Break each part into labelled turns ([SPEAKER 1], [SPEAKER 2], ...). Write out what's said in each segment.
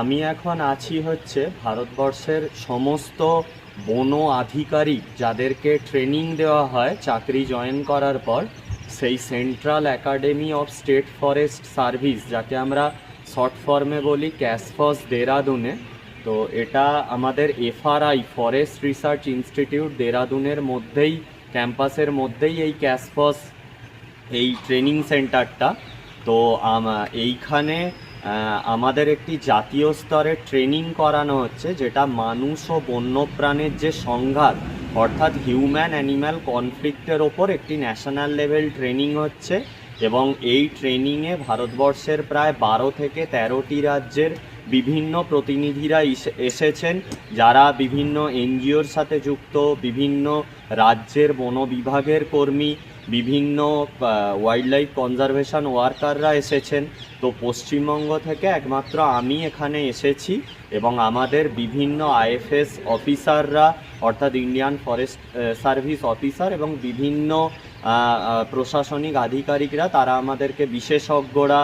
[SPEAKER 1] আমি এখন আছি হচ্ছে ভারতবর্ষের সমস্ত বন আধিকারিক যাদেরকে ট্রেনিং দেওয়া হয়, চাকরি জয়েন করার পর, সেই central academy of state forest service যাকে আমরা শর্ট ফর্মে বলি ক্যাসফস দেরাদুনে তো এটা আমাদের F R I forest research institute দেরাদুনের মধ্যেই ক্যাম্পাসের মধ্যেই এই ক্যাসফস এই ট্রেনিং সেন্টারটা তো এইখানে আমাদের একটি জাতীয় স্তরে ট্রেনিং করানো হচ্ছে, যেটা মানুষ ও বন্যপ্রাণের যে সংঘাত, অর্থাৎ হিউম্যান অ্যানিম্যাল কনফ্লিক্টের ওপর একটি ন্যাশনাল লেভেল ট্রেনিং হচ্ছে এবং এই ট্রেনিংয়ে ভারতবর্ষের প্রায় বারো থেকে তেরোটি রাজ্যের বিভিন্ন প্রতিনিধিরা এসে- এসেছেন, যারা বিভিন্ন এনজিওর সাথে যুক্ত, বিভিন্ন রাজ্যের বন বিভাগের কর্মী, বিভিন্ন ওয়াইল্ড লাইফ কনজারভেশন ওয়ার্কাররা এসেছেন। তো পশ্চিমবঙ্গ থেকে একমাত্র আমি এখানে এসেছি এবং আমাদের বিভিন্ন আইএফএস অফিসাররা অর্থাৎ ইন্ডিয়ান ফরেস্ট সার্ভিস অফিসার এবং বিভিন্ন প্রশাসনিক আধিকারিকরা, তারা আমাদেরকে বিশেষজ্ঞরা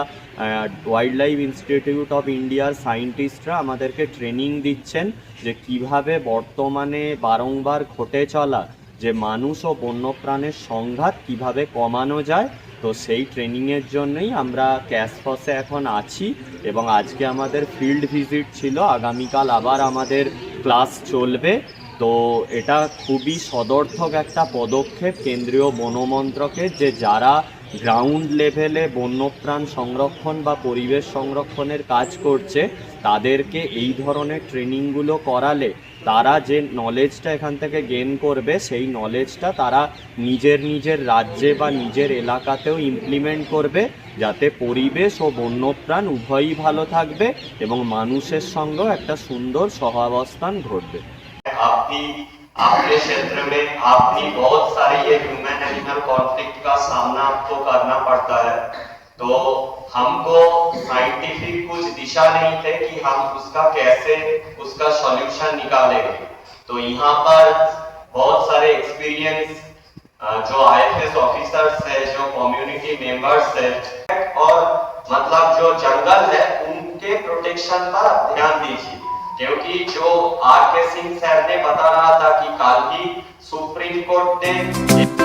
[SPEAKER 1] ওয়াইল্ড লাইফ ইনস্টিটিউট অফ ইন্ডিয়ার সায়েন্টিস্টরা আমাদেরকে ট্রেনিং দিচ্ছেন যে কীভাবে বর্তমানে বারংবার ঘটে চলা যে মানুষ ও বন্যপ্রাণের সংঘাত কীভাবে কমানো যায়, তো সেই ট্রেনিংয়ের জন্যই আমরা ক্যাশফসে এখন আছি এবং আজকে আমাদের ফিল্ড ভিজিট ছিল, আগামীকাল আবার আমাদের ক্লাস চলবে। তো এটা খুবই সদর্থক একটা পদক্ষেপ কেন্দ্রীয় বনমন্ত্রকের যে যারা গ্রাউন্ড লেভেলে বন্যপ্রাণ সংরক্ষণ বা পরিবেশ সংরক্ষণের কাজ করছে, তাদেরকে এই ধরনের ট্রেনিংগুলো করালে তারা যে নলেজটা এখান থেকে গেন করবে, সেই নলেজটা তারা নিজের নিজের রাজ্যে বা নিজের এলাকাতেও ইমপ্লিমেন্ট করবে, যাতে পরিবেশ ও বন্যপ্রাণ উভয়ই ভালো থাকবে এবং মানুষের সঙ্গেও একটা সুন্দর সহাবস্থান ঘটবে।
[SPEAKER 2] आपकी, आपके क्षेत्र में आपकी बहुत सारी ये ह्यूमन एनिमल कॉन्फ्लिक्ट का सामना आपको करना पड़ता है। तो हमको साइंटिफिक कुछ दिशा नहीं थे कि हम उसका कैसे, उसका सॉल्यूशन निकालेंगे। तो यहाँ पर बहुत सारे एक्सपीरियंस जो आईएफएस ऑफिसर्स है, जो कम्युनिटी मेंबर्स है, और मतलब जो जंगल है, उनके प्रोटेक्शन पर ध्यान दीजिए। क्योंकि जो आर के सिंह सर ने बता रहा था कि कल ही सुप्रीम कोर्ट ने